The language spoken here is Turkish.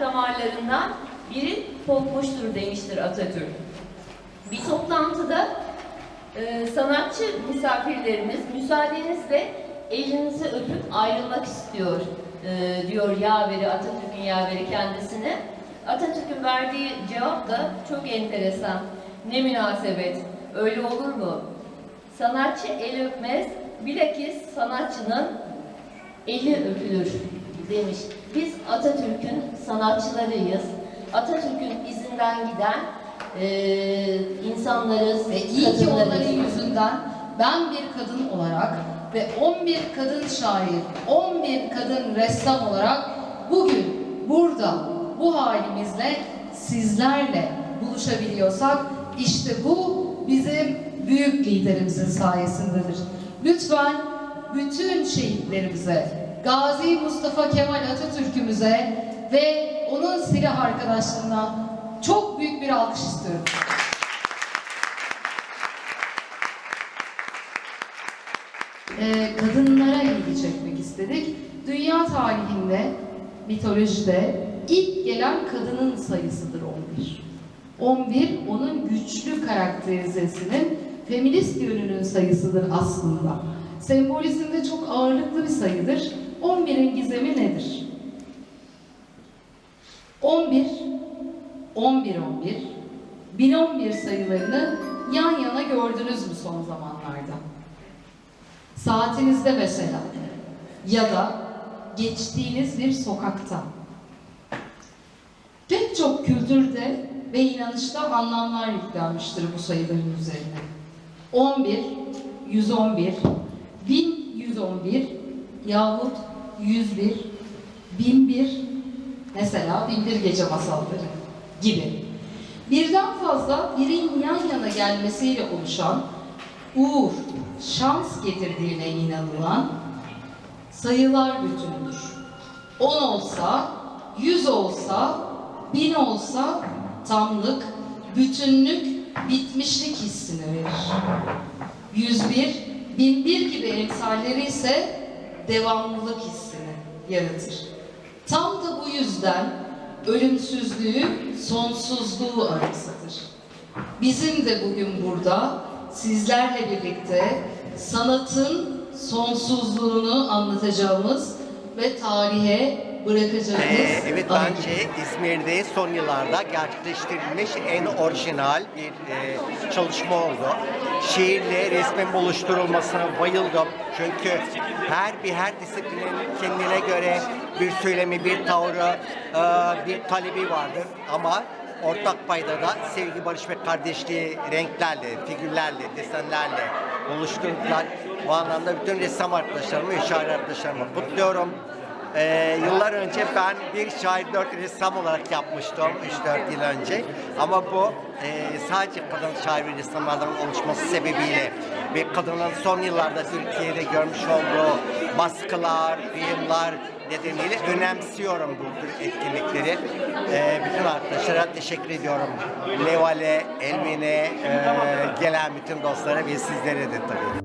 damarlarından biri kopmuştur demiştir Atatürk. Bir toplantıda e, sanatçı misafirlerimiz müsaadenizle elinizi öpüp ayrılmak istiyor e, diyor yaveri Atatürk'ün yaveri kendisine. Atatürk'ün verdiği cevap da çok enteresan. Ne münasebet, öyle olur mu? Sanatçı el öpmez, bilakis sanatçının eli öpülür demiş. Biz Atatürk'ün sanatçılarıyız. Atatürk'ün izinden giden eee insanlarız, Ve iyi ki onların yüzünden ben bir kadın olarak ve 11 kadın şair, 11 kadın ressam olarak bugün burada bu halimizle sizlerle buluşabiliyorsak işte bu bizim büyük liderimizin sayesindedir. Lütfen bütün şehitlerimize, Gazi Mustafa Kemal Atatürk'ümüze ve onun silah arkadaşlarına çok büyük bir alkış istiyorum. Ee, kadınlara ilgi çekmek istedik. Dünya tarihinde, mitolojide ilk gelen kadının sayısıdır 11. 11 onun güçlü karakterizesinin feminist yönünün sayısıdır aslında. Sembolizmde çok ağırlıklı bir sayıdır. 11'in gizemi nedir? 11, 11, 11, 1011 sayılarını yan yana gördünüz mü son zamanlarda? Saatinizde mesela ya da geçtiğiniz bir sokakta. Pek çok kültürde ve inanışta anlamlar yüklenmiştir bu sayıların üzerine. 11, 111, 1111 yahut 101, 1001 mesela 1001 gece masalları gibi. Birden fazla birin yan yana gelmesiyle oluşan uğur, şans getirdiğine inanılan sayılar bütünüdür. 10 olsa, 100 olsa, 1000 olsa tamlık, bütünlük, bitmişlik hissini verir. 101, 1001 gibi emsalleri ise devamlılık hissini yaratır. Tam da bu yüzden ölümsüzlüğü, sonsuzluğu anımsatır. Bizim de bugün burada sizlerle birlikte sanatın sonsuzluğunu anlatacağımız ve tarihe bırakacağımız Ee, evet bence İzmir'de son yıllarda gerçekleştirilmiş en orijinal bir e, çalışma oldu. Şiirle resmin buluşturulmasına bayıldım. Çünkü her bir her disiplinin kendine göre bir söylemi, bir tavrı, e, bir talebi vardır. Ama ortak payda da sevgi, barış ve kardeşliği renklerle, figürlerle, desenlerle oluşturdular. Bu anlamda bütün ressam arkadaşlarımı şair arkadaşlarımı kutluyorum. Ee, yıllar önce ben bir şair dört ressam olarak yapmıştım 3-4 yıl önce. Ama bu e, sadece kadın şair ve ressamlardan oluşması sebebiyle ve kadının son yıllarda Türkiye'de görmüş olduğu baskılar, kıyımlar nedeniyle önemsiyorum bu tür etkinlikleri. Ee, bütün arkadaşlara teşekkür ediyorum. Levale, Elmine, e, gelen bütün dostlara ve sizlere de tabii.